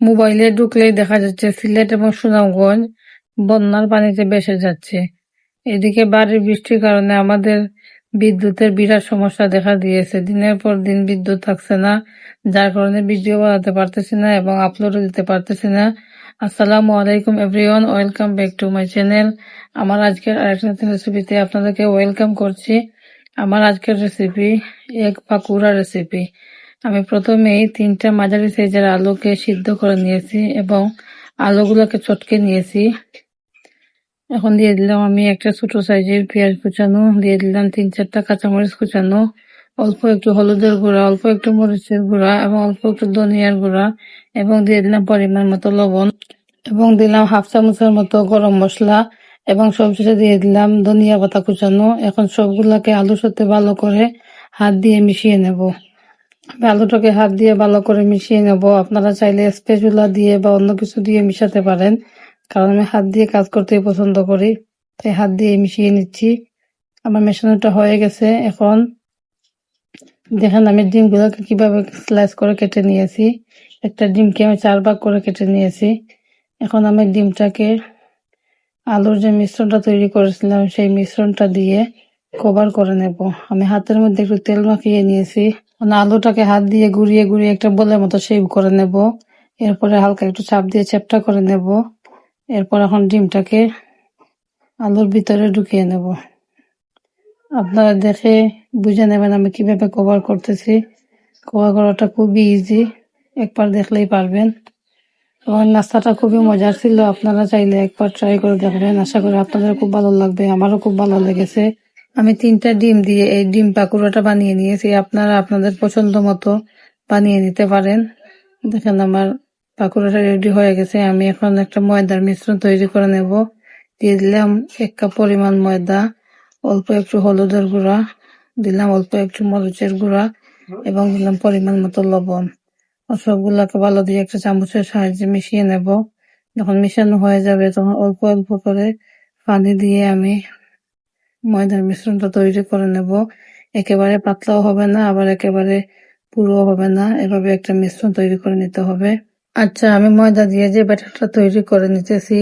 মোবাইলে ঢুকলেই দেখা যাচ্ছে সিলেট এবং সুনামগঞ্জ বন্যার পানিতে ভেসে যাচ্ছে। এদিকে বাড়ির বৃষ্টির কারণে আমাদের বিদ্যুতের বিরাট সমস্যা দেখা দিয়েছে। দিনের পর দিন বিদ্যুৎ থাকছে না, যার কারণে ভিডিও বানাতে পারতেছি না এবং আপলোডও দিতে পারতেছি না। আসসালামু আলাইকুম everyone, welcome back to my channel. আমার আজকের আরেকটা নতুন রেসিপিতে আপনাদেরকে ওয়েলকাম করছি। আমার আজকের রেসিপি এক পাকুড়া রেসিপি আমি প্রথমেই তিনটা মাঝারি সাইজের আলুকে সিদ্ধ করে নিয়েছি এবং আলুগুলোকে চটকে নিয়েছি। এখন দিয়ে দিলাম আমি একটা ছোট সাইজের পেঁয়াজ কুচানো, দিয়ে দিলাম তিন চারটা কাঁচামরিচ কুচানো, অল্প একটু হলুদের গুঁড়া, অল্প একটু মরিচের গুঁড়া এবং অল্প একটু ধনিয়ার গুঁড়া এবং দিয়ে দিলাম পরিমাণ মতো লবণ এবং দিলাম হাফ চামচের মতো গরম মশলা এবং সবশেষে দিয়ে দিলাম ধনিয়া পাতা কুচানো। এখন সবগুলাকে আলুর সাথে ভালো করে হাত দিয়ে মিশিয়ে নেব। আলুটাকে হাত দিয়ে ভালো করে মিশিয়ে নেব। আপনারা চাইলে স্পেচুলা দিয়ে বা অন্য কিছু দিয়ে মিশাতে পারেন। কারণ আমি হাত দিয়ে কাজ করতে পছন্দ করি। তাই হাত দিয়ে মিশিয়ে নিচ্ছি। আমার মেশানোটা হয়ে গেছে। এখন দেখেন আমি ডিমগুলোকে কীভাবে স্লাইস করে কেটে নিয়েছি। একটা ডিমকে আমি চার ভাগ করে কেটে নিয়েছি। এখন আমি ডিমটাকে আলুর যে মিশ্রণটা তৈরি করেছিলাম, সেই মিশ্রণটা দিয়ে কভার করে নেব। আমি হাতের মধ্যে একটু তেল মাখিয়ে নিয়েছি। মানে আলুটাকে হাত দিয়ে ঘুরিয়ে ঘুরিয়ে একটা বলের মতো শেভ করে নেব। এরপরে হালকা একটু চাপ দিয়ে চ্যাপটা করে নেব। এরপর এখন ডিমটাকে আলুর ভিতরে ঢুকিয়ে নেব। আপনারা দেখে বুঝে নেবেন আমি কীভাবে কভার করতেছি। কভার করাটা খুবই ইজি একবার দেখলেই পারবেন। এবং নাস্তাটা খুবই মজার ছিল, আপনারা চাইলে একবার ট্রাই করে দেখবেন। আশা করি আপনাদের খুব ভালো লাগবে, আমারও খুব ভালো লেগেছে। আমি তিনটা ডিম দিয়ে এই ডিম পাকুড়াটা বানিয়ে নিয়েছি। আপনারা আপনাদের পছন্দ মতো বানিয়ে নিতে পারেন। দেখেন আমার পাকুড়াটা রেডি হয়ে গেছে। আমি এখন একটা ময়দার মিশ্রণ তৈরি করে নেব। দিয়ে দিলাম এক কাপ পরিমাণ ময়দা, অল্প একটু হলুদের গুঁড়া, দিলাম অল্প একটু মরিচের গুঁড়া এবং দিলাম পরিমাণ মতো লবণ। সবগুলাকে ভালো দিয়ে একটা চামচের সাহায্যে মিশিয়ে নেব। যখন মিশানো হয়ে যাবে তখন অল্প অল্প করে পানি দিয়ে আমি ময়দার মিশ্রণটা তৈরি করে নেব। একেবারে পাতলাও হবে না, আবার একেবারে পুরো হবে না। এভাবে একটা মিশ্রণ তৈরি করে নিতে হবে। আচ্ছা আমি ময়দা দিয়ে যে ব্যাটারটা তৈরি করে নিতেছি,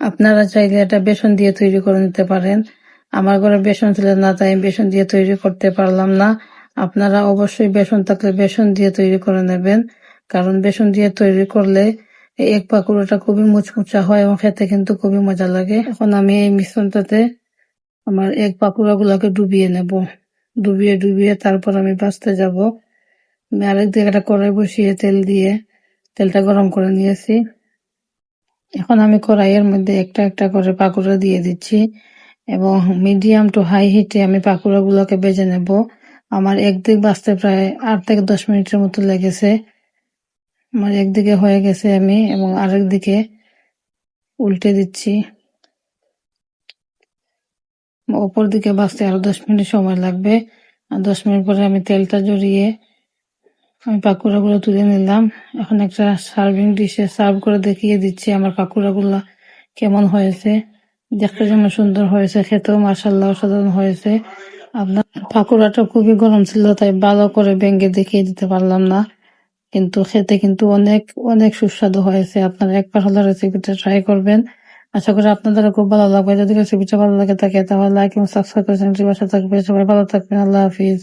আপনারা চাইলে এটা বেসন দিয়ে তৈরি করে নিতে পারেন। আমার ঘরে বেসন ছিল না, তাই বেসন দিয়ে তৈরি করতে পারলাম না। আপনারা অবশ্যই বেসন থাকলে বেসন দিয়ে তৈরি করে নেবেন, কারণ বেসন দিয়ে তৈরি করলে এক পাকুড়োটা খুবই মুচমুচা হয় এবং খেতে কিন্তু খুবই মজা লাগে। এখন আমি এই মিশ্রণটাতে আমার এক পাকুড়া গুলাকে ডুবিয়ে নেব। ডুবিয়ে ডুবিয়ে তারপর আমি বাঁচতে যাব। আমি আরেক দিকে একটা কড়াই বসিয়ে তেল দিয়ে তেলটা গরম করে নিয়েছি। এখন আমি কড়াইয়ের মধ্যে একটা একটা করে পাকুড়া দিয়ে দিচ্ছি এবং মিডিয়াম টু হাই হিটে আমি পাকুড়া গুলোকে বেজে নেব। আমার একদিক বাঁচতে প্রায় আট থেকে দশ মিনিটের মতো লেগেছে। আমার একদিকে হয়ে গেছে আমি এবং আরেক দিকে উল্টে দিচ্ছি। ওপর দিকে বাঁচতে আরও দশ মিনিট সময় লাগবে। আর দশ মিনিট পরে আমি তেলটা জড়িয়ে আমি পাকুড়াগুলো তুলে নিলাম। এখন একটা সার্ভিং ডিশে সার্ভ করে দেখিয়ে দিচ্ছি আমার পাকুড়াগুলো কেমন হয়েছে। দেখতে যেমন সুন্দর হয়েছে, খেতেও মার্শাল্লাহ অসাধারণ হয়েছে। আপনার পাকুড়াটা খুবই গরম ছিল, তাই ভালো করে ভেঙে দেখিয়ে দিতে পারলাম না। কিন্তু খেতে কিন্তু অনেক অনেক সুস্বাদু হয়েছে। আপনারা একবার হলো রেসিপিটা ট্রাই করবেন। আশা করি আপনাদের খুব ভালো লাগবে। যদি রেসিপিটা ভালো লাগে থাকে, তাহলে লাইক এবং সাবস্ক্রাইব করে চ্যানেলটি বাসা থাকবে। সবাই ভালো থাকবেন, আল্লাহ হাফিজ।